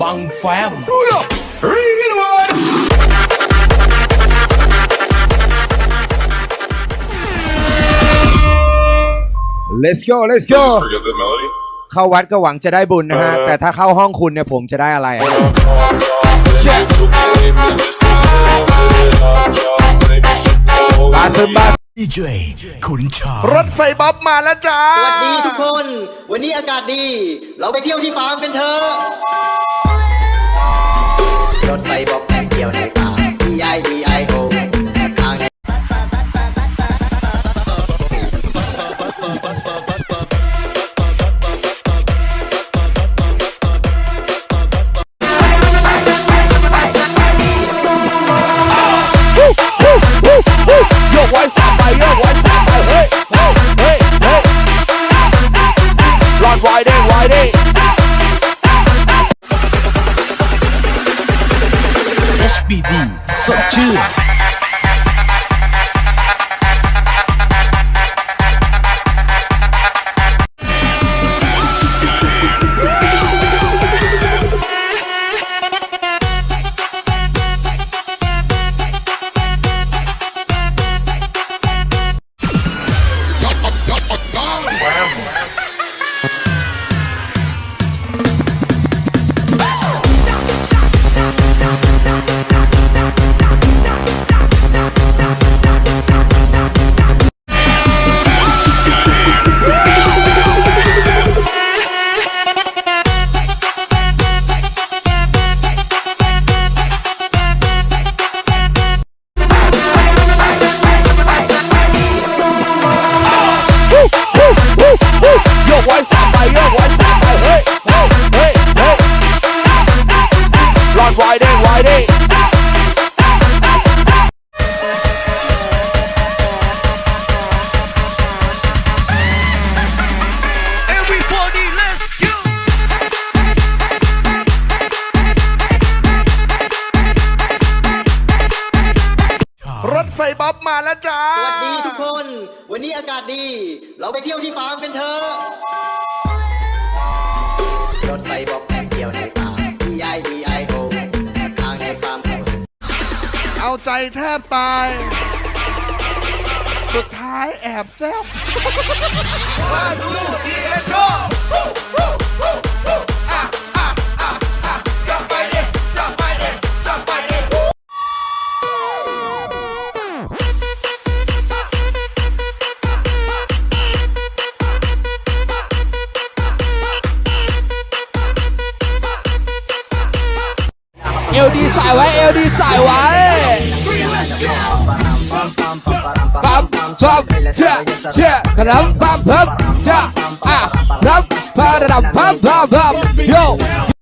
บังแฟม let's go let's go Just forget the melody. เข้าวัดก็หวังจะได้บุญนะฮะ แต่ถ้าเข้าห้องคุณเนี่ยผมจะได้อะไรอะบาซึมบาดีเจขุนช้างรถไฟบ๊อบมาแล้วจ้า สวัสดีทุกคน วันนี้อากาศดี เราไปเที่ยวที่ฟาร์มกันเถอะ รถไฟบอกไปเที่ยวในฟา E I E I O ทางในโยกไว้สามไปโยกไว้สามไปเฮ้ยเฮ้ยเฮ้ยเฮ้ยรอด ไวเด้ไวเด้ HBD สดชื่น รอดไวเด้ไวเด้รถไฟบ๊อบมาแล้วจ้า สวัสดีทุกคน วันนี้อากาศดี เราไปเที่ยวที่ฟาร์มกันเถอะ รถไฟบอ เอาใจแทบตาย สุดท้ายแอบแซบเอลดีสายไว้ เอลดีสายไว้เอเชื่อขนมปั๊ ม